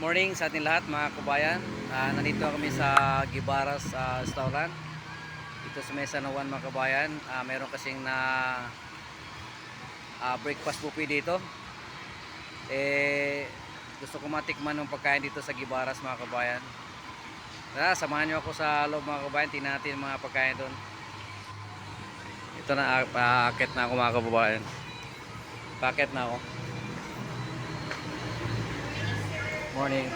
morning sa ating lahat mga kabayan. Ah, nandito kami sa Gibaras ah, Restaurant. Dito sa Mesa Nawan mga kabayan. Ah, meron kasing na ah, breakfast buffet dito. Eh, gusto ko matikman ng pagkain dito sa Gibaras mga kabayan. Tara, samahan niyo ako sa loob mga kabayan. Tingnan natin mga pagkain doon. Ito na, ah, paakit na ako mga kababayan. Paakit na ako. Morning.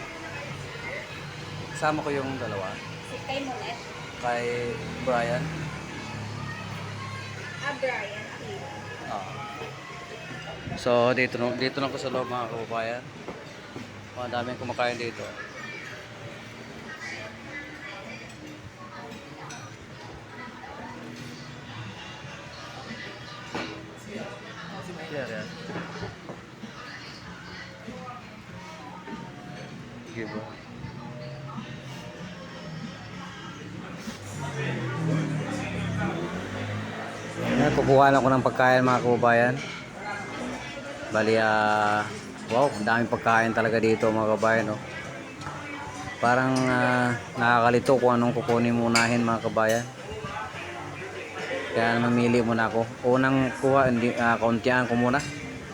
Kasama ko yung dalawa. Si kay Monet, Kay Brian. ah, Brian Aquila. Ah. So, dito, dito na ako sa loob mga kababayan. Mga daming kumakain dito. Yeah, yeah. Sige bro. Ayan, kukuha lang ako ng pagkain mga kababayan. Bali, ah, wow, daming pagkain talaga dito mga kabayan. No? Parang ah, nakakalito kung anong kukunin munahin mga kabayan. Kaya mamili muna ako. Unang kuha, hindi, uh, kauntian ko muna.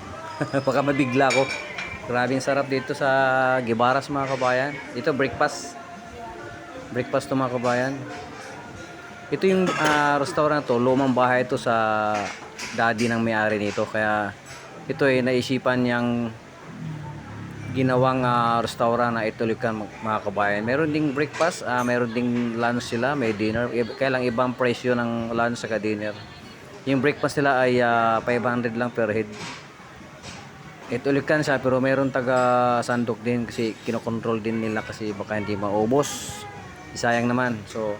Baka mabigla ako. Grabe ang sarap dito sa Gibaras mga kabayan. Dito breakfast. Breakfast to mga kabayan. Ito yung ah, restaurant to, lumang bahay ito sa daddy ng may-ari nito. Kaya ito ay naisipan niyang ginawang ah, restaurant na itulikan mga kabayan. Meron ding breakfast, ah, meron ding lunch sila, may dinner. Kaya lang ibang presyo ng lunch sa dinner. Yung breakfast nila ay ah, 500 lang per head. Itulikan siya pero meron taga sandok din kasi kinokontrol din nila kasi baka hindi maubos. Sayang naman. So,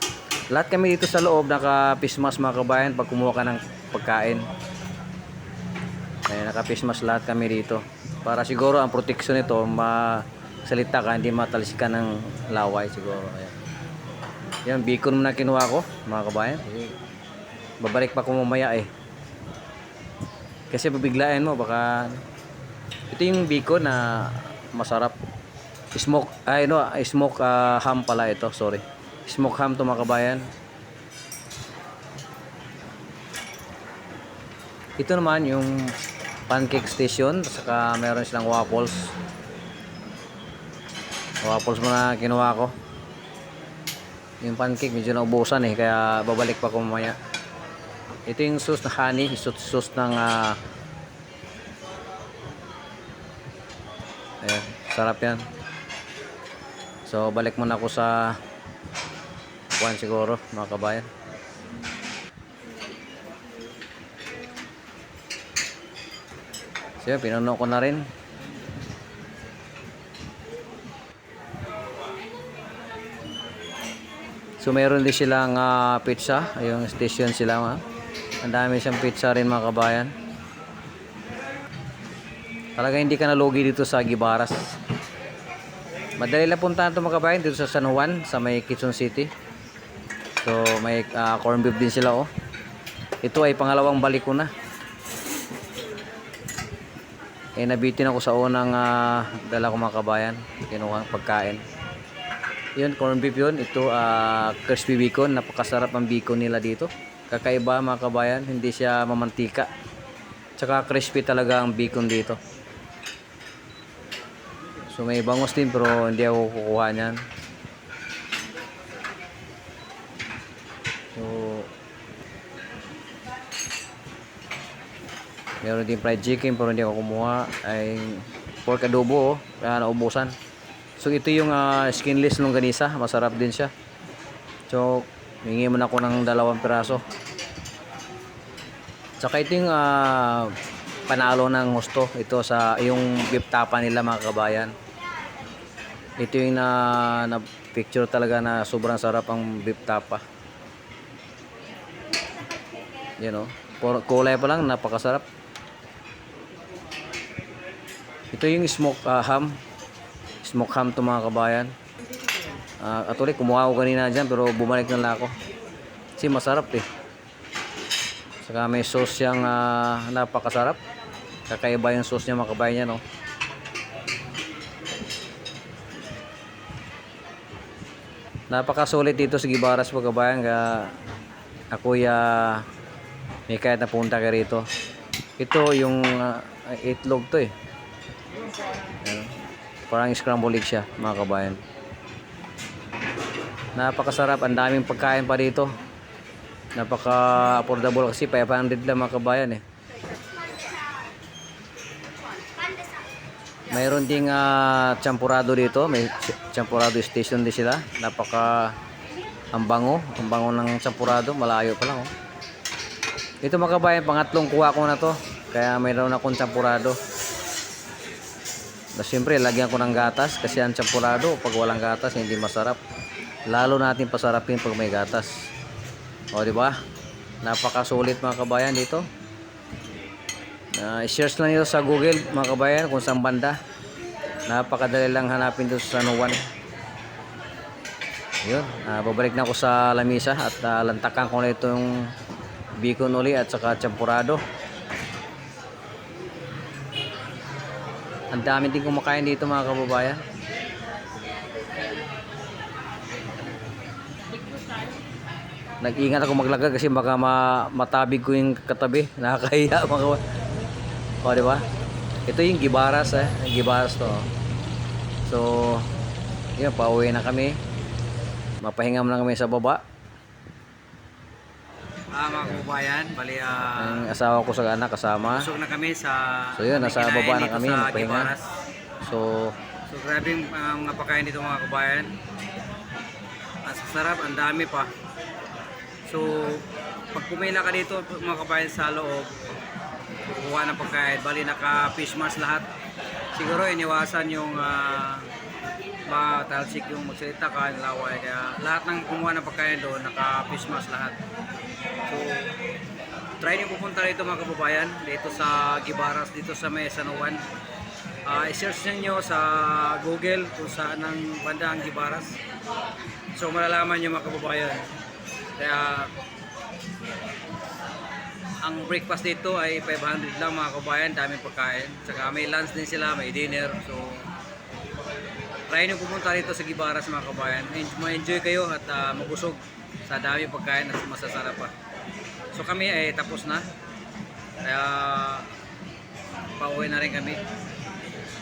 lahat kami dito sa loob naka-pismas mga kabayan pag kumuha ka ng pagkain. Ay, naka-pismas lahat kami dito. Para siguro ang protection nito, masalita ka, hindi matalsikan ng laway siguro. Ayan. Yan, beacon muna kinuha ko, mga kabayan. Babalik pa ko mamaya eh. Kasi babiglain mo, baka... Ito yung beacon na masarap. Smoke, ay no, smoke ah, ham pala ito, sorry. Smoke ham to mga kabayan. Ito naman yung pancake station, saka meron silang waffles. Waffles muna kinuha ko. Yung pancake medyo naubusan eh, kaya babalik pa ko mamaya. Ito yung sauce na honey, sauce, sauce ng ah, Ayan, sarap yan. So, balik muna ako sa kuwan siguro, mga kabayan. So, pinuno ko na rin. So, meron din silang ah, pizza. Yung station sila. ma. Ang dami siyang pizza rin mga kabayan. Talaga hindi ka nalugi dito sa Gibaras. Madali lang puntahan ito mga kabayan dito sa San Juan, sa may Quezon City. So may ah, corn beef din sila oh. Ito ay pangalawang balik ko na. Eh nabitin ako sa unang ah, dala ko mga kabayan, kinuha pagkain. Yun, corn beef yun. Ito ah, crispy bacon, napakasarap ang bacon nila dito. Kakaiba mga kabayan, hindi siya mamantika. Tsaka crispy talaga ang bacon dito. So may bangos din pero hindi ako kukuha niyan. So Meron din fried chicken pero hindi ako kumuha. Ay pork adobo oh, kaya naubusan. So ito yung ah, skinless longganisa, masarap din siya. So hingi muna ako ng dalawang piraso. Tsaka ito yung ah, panalo ng gusto. Ito sa yung beef tapa nila mga kabayan. Ito yung na, na picture talaga na sobrang sarap ang beef tapa. Yan o. Por- Kulay pa lang, napakasarap. Ito yung smoke ah, ham. Smoke ham to mga kabayan. Uh, actually, kumuha ko kanina dyan pero bumalik na lang ako. Kasi masarap eh. Saka may sauce siyang ah, napakasarap. Kakaiba yung sauce niya mga kabayan niya no. Napakasulit dito sa Gibaras mga kabayan. Kaya ako ya may kahit napunta ka rito. Ito yung ah, itlog to eh. Ayan. Parang scrambled egg siya mga kabayan. Napakasarap. Ang daming pagkain pa dito. Napaka-affordable kasi 500 lang mga kabayan eh. Mayroon ding ah, champurado dito. May ch- champurado station din sila. Napaka ang bango. Ang bango ng champurado. Malayo pa lang oh. Ito mga kabayan, pangatlong kuha ko na to. Kaya mayroon akong champurado. Na siyempre, lagyan ko ng gatas kasi ang champurado, pag walang gatas, hindi masarap. Lalo natin pasarapin pag may gatas. O, di ba? Napakasulit mga kabayan dito. Uh, i-search lang nyo sa Google mga kabayan kung saan banda. Napakadali lang hanapin doon sa San Juan. Yun, ah, babalik na ako sa lamisa at ah, lantakan ko na itong bacon uli at saka champurado. Ang dami din kumakain dito mga kababayan. Nag-ingat ako maglagay kasi baka ma matabig ko yung katabi. Nakakahiya mga kababayan. O, di ba? Ito yung gibaras eh. Gibaras to. oh. So, yun, pauwi na kami. Mapahinga muna kami sa baba. Ah, mga kababayan, bali ah, Ang asawa ko sa anak kasama. busog na kami sa So, yun, nasa baba na kami, magpahinga. Gibaras. So, So, grabe yung ah, mga pagkain dito mga kababayan. Ang sarap, ang dami pa. So, pag pumila ka dito mga kababayan sa loob, kukuha ng pagkain, bali naka fish mask lahat. Siguro iniwasan yung uh, matalsik yung magsalita ka, laway. Kaya lahat ng kumuha ng pagkain doon, naka fish mask lahat. So, try niyo pupunta rito mga kababayan, dito sa Gibaras, dito sa may San Juan. Ah, i-search niyo sa Google kung saan ang banda ang Gibaras. So, malalaman niyo mga kababayan. Kaya, ang breakfast dito ay 500 lang mga kababayan, daming pagkain. Saka may lunch din sila, may dinner. So, try nyo pumunta rito sa Gibaras mga kababayan. En- Ma-enjoy kayo at ah, mabusog sa dami pagkain at masasarap pa. So kami ay tapos na. Kaya pauwi na rin kami.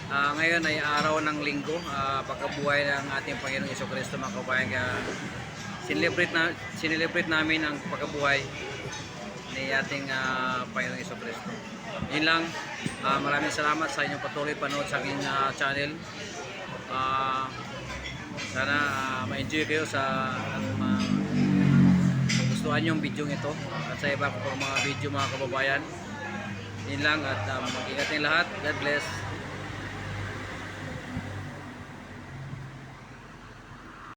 Ah, ngayon ay araw ng linggo, uh, pagkabuhay ng ating Panginoong Iso Kristo mga kababayan. Kaya sinelebrate, na, sinelebrate namin ang pagkabuhay ni ating ah, Panginoong Iso Kristo. Yun lang, Ah, maraming salamat sa inyong patuloy panood sa aking ah, channel. Ah, sana ah, ma-enjoy kayo sa uh, gustuhan yung video ito at sa iba ko mga video mga kababayan. Yun lang at um, mag-ingat lahat. God bless.